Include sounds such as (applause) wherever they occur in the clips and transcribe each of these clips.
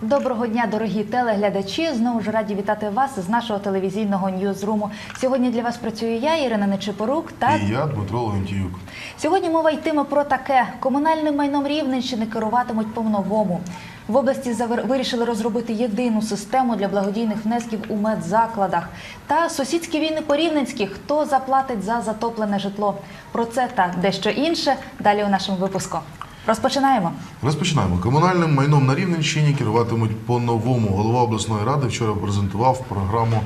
Доброго дня, дорогі телеглядачі. Знову ж раді вітати вас з нашого телевізійного ньюзруму. Сьогодні для вас працюю я, Ірина Нечипорук. Та І я, Дмитро Леонтіюк. сьогодні мова йтиме про таке: комунальним майном Рівненщини керуватимуть по-новому. В області вирішили розробити єдину систему для благодійних внесків у медзакладах. Та сусідські війни по Рівненській. Хто заплатить за затоплене житло? Про це та дещо інше далі у нашому випуску. Розпочинаємо. Розпочинаємо. Комунальним майном на Рівненщині керуватимуть по-новому. Голова обласної ради вчора презентував програму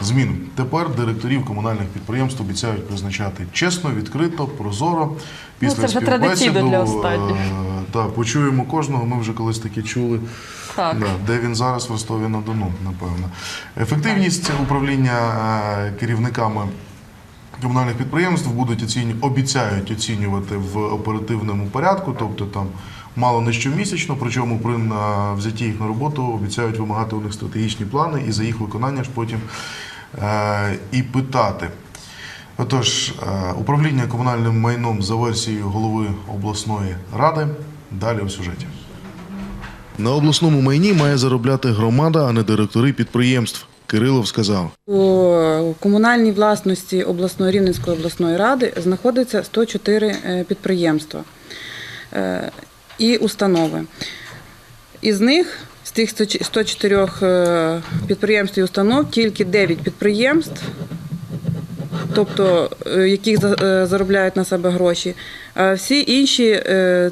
змін. Тепер директорів комунальних підприємств обіцяють призначати чесно, відкрито, прозоро. Ну, це вже традиційно для останніх. е, Та почуємо кожного. Ми вже колись таке чули. Так. Да, де він зараз в Ростові на Дону, напевно. Ефективність управління е, керівниками комунальних підприємств будуть оціню, обіцяють оцінювати в оперативному порядку, тобто там мало не щомісячно, причому при взятті їх на роботу обіцяють вимагати у них стратегічні плани і за їх виконання ж потім е, і питати. Отож, е, управління комунальним майном за версією голови обласної ради. Далі у сюжеті. На обласному майні має заробляти громада, а не директори підприємств. Кирилов сказав. У комунальній власності обласної Рівненської обласної ради знаходиться 104 е, підприємства е, і установи. Із них, з тих 104 е, підприємств і установ, тільки 9 підприємств, тобто яких за- заробляють на себе гроші, а всі інші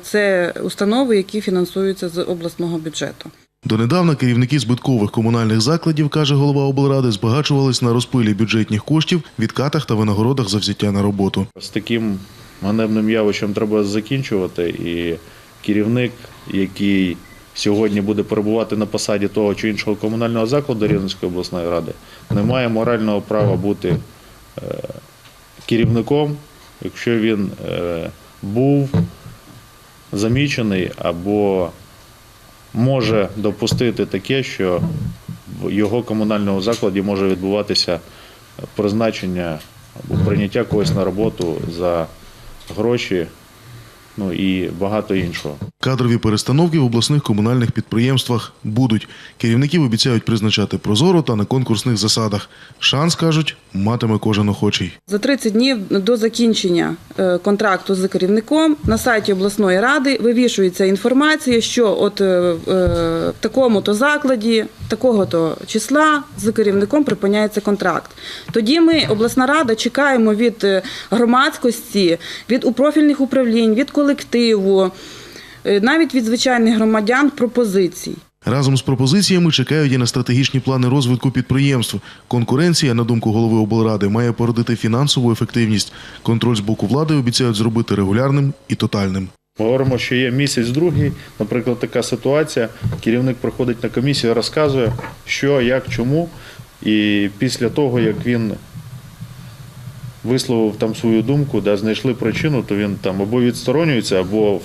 це установи, які фінансуються з обласного бюджету. Донедавна керівники збиткових комунальних закладів, каже голова облради, збагачувались на розпилі бюджетних коштів, відкатах та винагородах за взяття на роботу. З таким ганебним явищем треба закінчувати. І керівник, який сьогодні буде перебувати на посаді того чи іншого комунального закладу Рівненської обласної ради, не має морального права бути е, керівником, якщо він е, був замічений або може допустити таке, що в його комунальному закладі може відбуватися призначення або прийняття когось на роботу за гроші, ну і багато іншого. Кадрові перестановки в обласних комунальних підприємствах будуть. Керівників обіцяють призначати прозоро та на конкурсних засадах. Шанс кажуть, матиме кожен охочий. За 30 днів до закінчення е, контракту з керівником на сайті обласної ради вивішується інформація, що от е, е, в такому-то закладі, такого-то числа з керівником припиняється контракт. Тоді ми, обласна рада, чекаємо від е, громадськості, від профільних управлінь, від колективу, е, навіть від звичайних громадян пропозицій. Разом з пропозиціями чекають і на стратегічні плани розвитку підприємств. Конкуренція, на думку голови облради, має породити фінансову ефективність. Контроль з боку влади обіцяють зробити регулярним і тотальним. Ми говоримо, що є місяць другий, наприклад, така ситуація. Керівник приходить на комісію, розказує, що, як, чому. І після того, як він висловив там свою думку, де знайшли причину, то він там або відсторонюється, або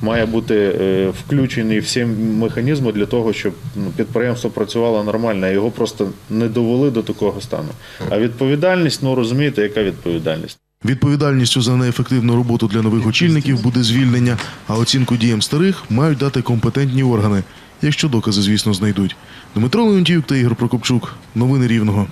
має бути е, включений всі механізми для того, щоб ну, підприємство працювало нормально, його просто не довели до такого стану. А відповідальність, ну розумієте, яка відповідальність? Відповідальністю за неефективну роботу для нових очільників буде звільнення, а оцінку діям старих мають дати компетентні органи, якщо докази, звісно, знайдуть. Дмитро Леонтіюк та Ігор Прокопчук. Новини Рівного.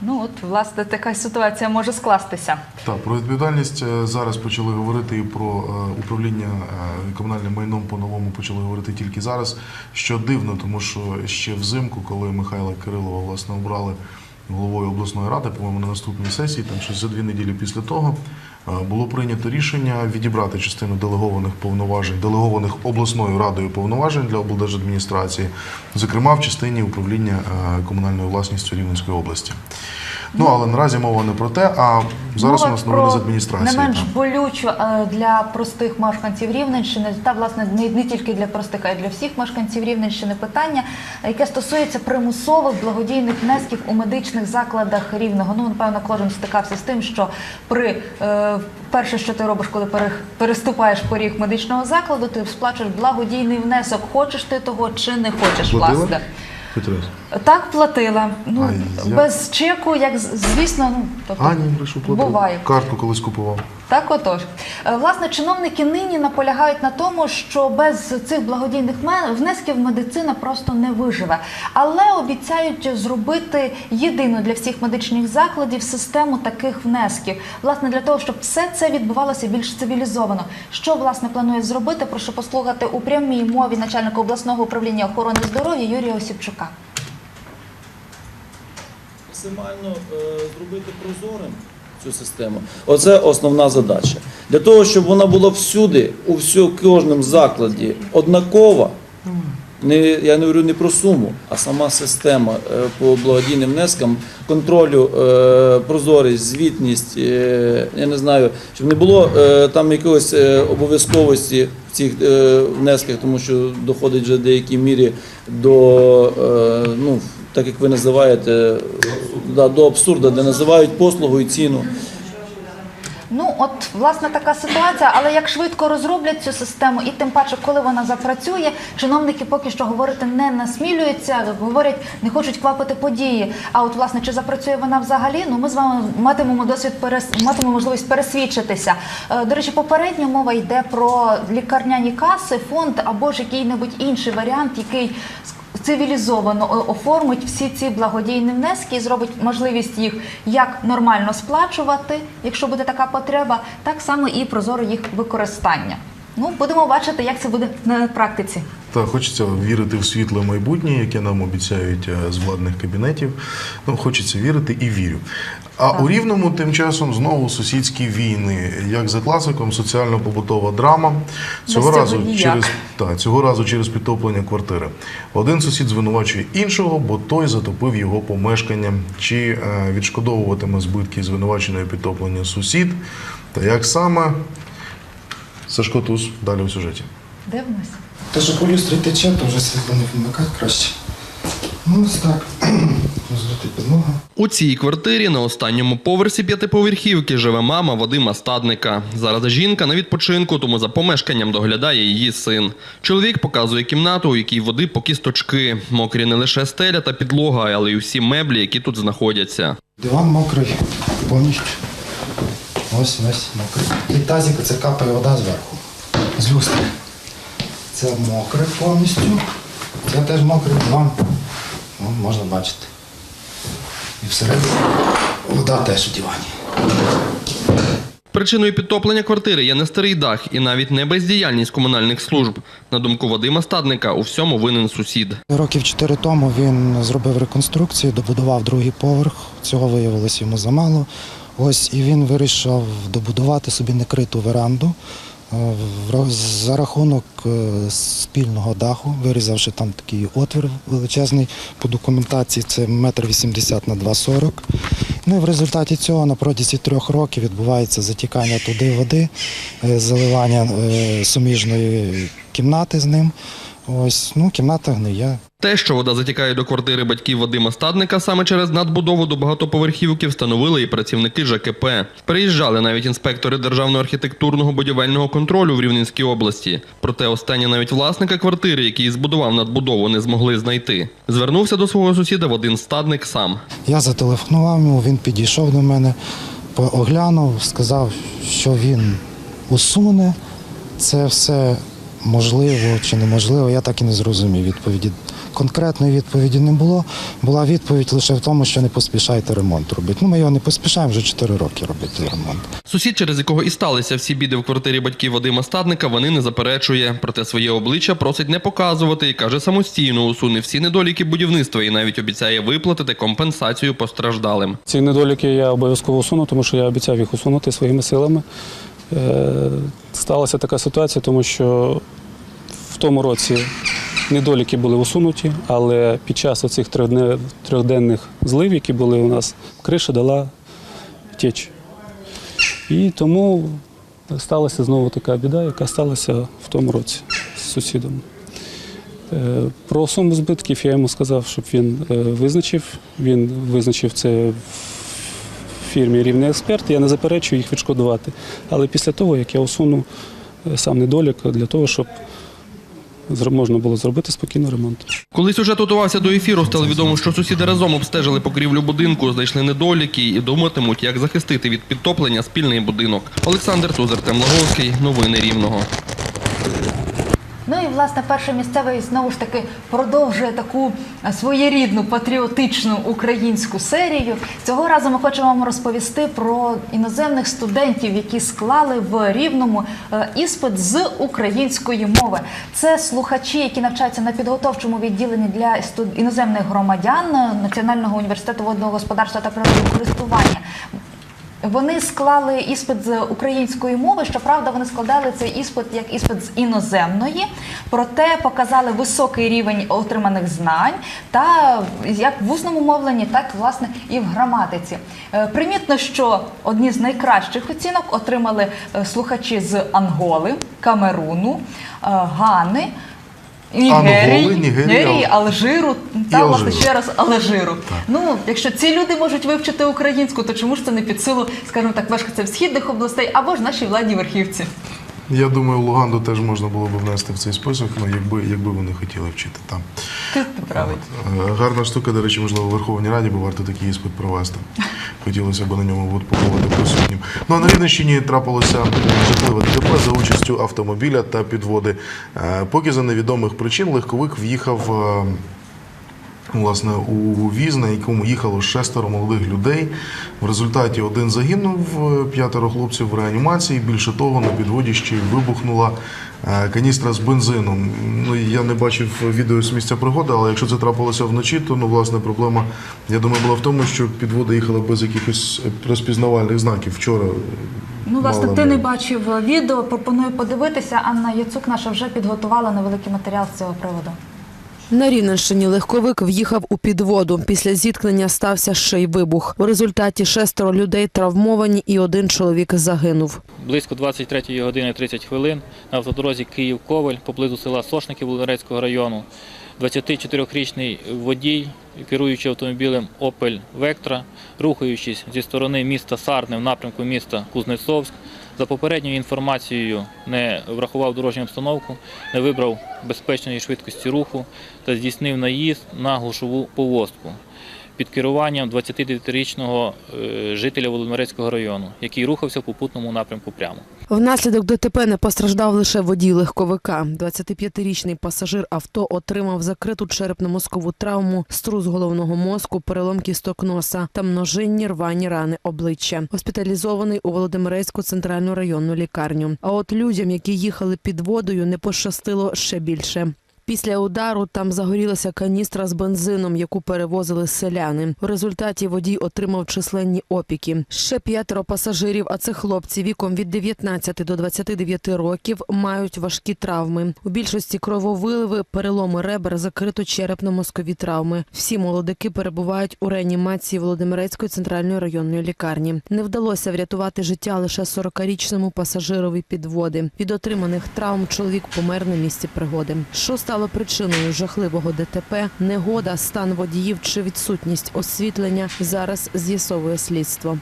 Ну от власне така ситуація може скластися. Так, про відповідальність е, зараз почали говорити і про е, управління е, комунальним майном по-новому почали говорити тільки зараз. Що дивно, тому що ще взимку, коли Михайла Кирилова власне обрали головою обласної ради, по-моєму, на наступній сесії, там щось за дві неділі після того, е, було прийнято рішення відібрати частину делегованих повноважень, делегованих обласною радою повноважень для облдержадміністрації, зокрема в частині управління е, комунальною власністю Рівненської області. Ну але наразі мова не про те, а зараз Мова у нас новини з адміністрації. Не менш там. болючу е, для простих мешканців Рівненщини, та власне не, не тільки для простих, а й для всіх мешканців Рівненщини питання, яке стосується примусових благодійних внесків у медичних закладах рівного. Ну напевно, кожен стикався з тим, що при е, перше, що ти робиш, коли пере- переступаєш поріг медичного закладу, ти сплачуєш благодійний внесок. Хочеш ти того чи не хочеш, Платила? власне. Хоч. Так платила. Ну А, я- без чеку, як з- звісно, ну тобто Ані, ні, прийшов платив. буває. Картку колись купував. Так, отож, Е, власне, чиновники нині наполягають на тому, що без цих благодійних внесків медицина просто не виживе, але обіцяють зробити єдину для всіх медичних закладів систему таких внесків. Власне, для того, щоб все це відбувалося більш цивілізовано. Що власне планує зробити? Прошу послухати у прямій мові начальника обласного управління охорони здоров'я Юрія Осіпчука. максимально е, зробити прозорим цю систему. Оце основна задача. Для того, щоб вона була всюди, у кожному закладі однакова, не, я не говорю не про суму, а сама система е, по благодійним внескам, контролю, е, прозорість, звітність, е, я не знаю, щоб не було там якоїсь е, обов'язковості в цих внесках, тому що доходить вже в деякій мірі до, ну, так як ви називаєте, да, до абсурду, де називають послугу і ціну. Ну, от власне така ситуація, але як швидко розроблять цю систему, і тим паче, коли вона запрацює, чиновники поки що говорити не насмілюються, говорять, не хочуть квапити події. А от власне чи запрацює вона взагалі? Ну ми з вами матимемо досвід перес... матимемо можливість пересвідчитися. Е, До речі, попередня мова йде про лікарняні каси, фонд або ж який-небудь інший варіант, який цивілізовано оформить всі ці благодійні внески і зробить можливість їх як нормально сплачувати, якщо буде така потреба, так само і прозоро їх використання. Ну, будемо бачити, як це буде на практиці. Та хочеться вірити в світле майбутнє, яке нам обіцяють е, з владних кабінетів. Ну, хочеться вірити і вірю. А у рівному тим часом знову сусідські війни. Як за класиком, соціально-побутова драма. Цього Без разу ніяк. через та, цього разу через підтоплення квартири. Один сусід звинувачує іншого, бо той затопив його помешкання. Чи е, відшкодовуватиме збитки звинуваченої підтоплення сусід? Та як саме? Сашко Туз далі у сюжеті. Дивимось. Те, що по люстрі тече, то вже світло не вмикати краще. Ну, ось так. (clears throat) Розлити підлога. У цій квартирі на останньому поверсі п'ятиповерхівки живе мама Вадима Стадника. Зараз жінка на відпочинку, тому за помешканням доглядає її син. Чоловік показує кімнату, у якій води по кісточки. Мокрі не лише стеля та підлога, але й усі меблі, які тут знаходяться. Диван мокрий повністю. Ось весь мокрий. І тазик це капає вода зверху. З люстри. Це мокре повністю. Це теж мокрий диван. Можна бачити. І всередині вода теж у дивані. Причиною підтоплення квартири є не старий дах і навіть не бездіяльність комунальних служб. На думку Вадима Стадника, у всьому винен сусід. Років чотири тому він зробив реконструкцію, добудував другий поверх. Цього виявилось йому замало. Ось і він вирішив добудувати собі некриту веранду. Е, За рахунок е, спільного даху, вирізавши там такий отвір величезний по документації, це метр вісімдесят на 2,40. Ну і в результаті цього на протязі трьох років відбувається затікання туди води, е, заливання суміжної кімнати з ним. Ось, ну, кімната гниє. Те, що вода затікає до квартири батьків Вадима Стадника саме через надбудову до багатоповерхівки, встановили і працівники ЖКП. Приїжджали навіть інспектори Державного архітектурного будівельного контролю в Рівненській області. Проте останні навіть власника квартири, який збудував надбудову, не змогли знайти. Звернувся до свого сусіда Вадим Стадник сам. Я зателефонував йому, він підійшов до мене, оглянув, сказав, що він усуне. Це все можливо чи неможливо, я так і не зрозумів відповіді. Конкретної відповіді не було. Була відповідь лише в тому, що не поспішайте ремонт робити. Ну, ми його не поспішаємо вже 4 роки робити ремонт. Сусід, через якого і сталися всі біди в квартирі батьків Вадима Стадника, вони не заперечує. Проте своє обличчя просить не показувати і каже, самостійно усуне всі недоліки будівництва і навіть обіцяє виплатити компенсацію постраждалим. Ці недоліки я обов'язково усуну, тому що я обіцяв їх усунути своїми силами. Е, Сталася така ситуація, тому що в тому році недоліки були усунуті, але під час оцих трьохденних злив, які були у нас, криша дала течь. І тому сталася знову така біда, яка сталася в тому році з сусідом. Е, Про суму збитків я йому сказав, щоб він е, визначив. Він визначив це в фірмі рівний експерт. Я не заперечую їх відшкодувати. Але після того, як я усуну е, сам недолік для того, щоб можна було зробити спокійно ремонт. Коли сюжет готувався до ефіру, стало відомо, що сусіди разом обстежили покрівлю будинку, знайшли недоліки і думатимуть, як захистити від підтоплення спільний будинок. Олександр Тузер Темлаговський. Новини Рівного. Ну і власне перший місцевий знову ж таки продовжує таку е, своєрідну патріотичну українську серію. Цього разу ми хочемо вам розповісти про іноземних студентів, які склали в рівному е, іспит з української мови. Це слухачі, які навчаються на підготовчому відділенні для іноземних громадян е, Національного університету водного господарства та природокористування. Вони склали іспит з української мови. Щоправда, вони складали цей іспит як іспит з іноземної, проте показали високий рівень отриманих знань та як в усному мовленні, так власне і в граматиці. Е, Примітно, що одні з найкращих оцінок отримали е, слухачі з Анголи, Камеруну, е, Гани. Анголи, Нігерії, Нігерії, Алжиру та власне ще раз Алжиру. Ну, якщо ці люди можуть вивчити українську, то чому ж це не під силу, скажімо так, мешканців східних областей або ж нашій владі верхівці? Я думаю, Луганду теж можна було б внести в цей список, ну, якби, якби вони хотіли вчити там. Ти, ти правий. Е, Гарна штука, до речі, можливо, в Верховній Раді, бо варто такий іспит провести. Хотілося б на ньому побувати присутнім. Ну а на Рівненщині трапилося жахливе ДТП за участю автомобіля та підводи. Е, Поки за невідомих причин легковик в'їхав. Власне, у віз, на якому їхало шестеро молодих людей. В результаті один загинув, е, п'ятеро хлопців в реанімації. Більше того, на підводі ще й вибухнула е, каністра з бензином. Ну, я не бачив відео з місця пригоди, але якщо це трапилося вночі, то ну, власне проблема, я думаю, була в тому, що підвода їхала без якихось розпізнавальних знаків. Вчора е, Ну, власне, ти не бачив відео. Пропоную подивитися. Анна Яцук наша вже підготувала невеликий матеріал з цього приводу. На Рівненщині легковик в'їхав у підводу. Після зіткнення стався ще й вибух. У результаті шестеро людей травмовані і один чоловік загинув. Близько 23 години 30 хвилин на автодорозі Київ-Ковель поблизу села Сошники Володимирецького району 24-річний водій, керуючи автомобілем Opel Vectra, рухаючись зі сторони міста Сарни в напрямку міста Кузнецовськ, за попередньою інформацією не врахував дорожню обстановку, не вибрав безпечної швидкості руху та здійснив наїзд на глушову повозку під керуванням 29-річного е, жителя Володимирецького району, який рухався в попутному напрямку прямо. Внаслідок ДТП не постраждав лише водій легковика. 25-річний пасажир авто отримав закриту черепно-мозкову травму, струс головного мозку, перелом кісток носа та множинні рвані рани обличчя. Госпіталізований у Володимирецьку центральну районну лікарню. А от людям, які їхали під водою, не пощастило ще більше. Після удару там загорілася каністра з бензином, яку перевозили селяни. У результаті водій отримав численні опіки. Ще п'ятеро пасажирів, а це хлопці віком від 19 до 29 років, мають важкі травми. У більшості крововиливи, переломи ребер, закрито черепно-мозкові травми. Всі молодики перебувають у реанімації Володимирецької центральної районної лікарні. Не вдалося врятувати життя лише 40-річному пасажирові підводи. Від отриманих травм чоловік помер на місці пригоди. Що стало причиною жахливого ДТП? Негода, стан водіїв чи відсутність освітлення зараз з'ясовує слідство.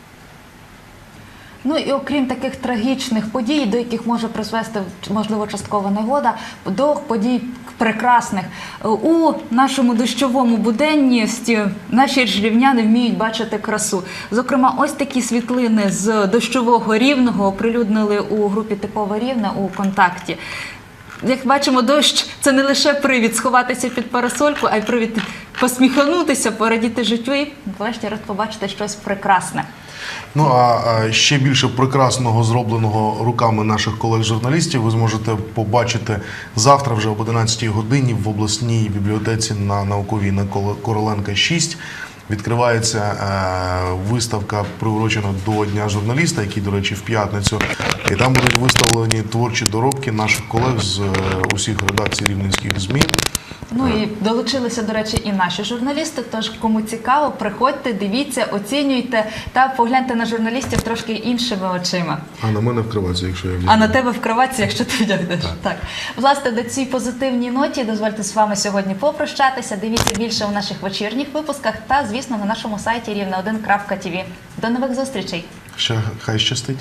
Ну і окрім таких трагічних подій, до яких може призвести можливо часткова негода, до подій прекрасних у нашому дощовому буденності наші рівняни вміють бачити красу. Зокрема, ось такі світлини з дощового рівного оприлюднили у групі Типова рівне у контакті. Як бачимо, дощ це не лише привід сховатися під парасольку, а й привід посміхнутися, порадіти життю і врешті-решт побачити щось прекрасне. Ну а ще більше прекрасного зробленого руками наших колег-журналістів ви зможете побачити завтра, вже об 11 годині, в обласній бібліотеці на науковій на Короленка 6. Відкривається е, виставка, приурочена до Дня журналіста, який, до речі, в п'ятницю. І там будуть виставлені творчі доробки наших колег з е, усіх редакцій рівненських ЗМІ. Ну і долучилися, до речі, і наші журналісти. Тож, кому цікаво, приходьте, дивіться, оцінюйте та погляньте на журналістів трошки іншими очима. А на мене вкривається, якщо я А візьму. на тебе в кроватці, якщо ти вдягнеш. Так. Власне, до цій позитивній ноті дозвольте з вами сьогодні попрощатися. Дивіться більше у наших вечірніх випусках та, звісно, на нашому сайті рівне1.tv. До нових зустрічей! Ще хай щастить.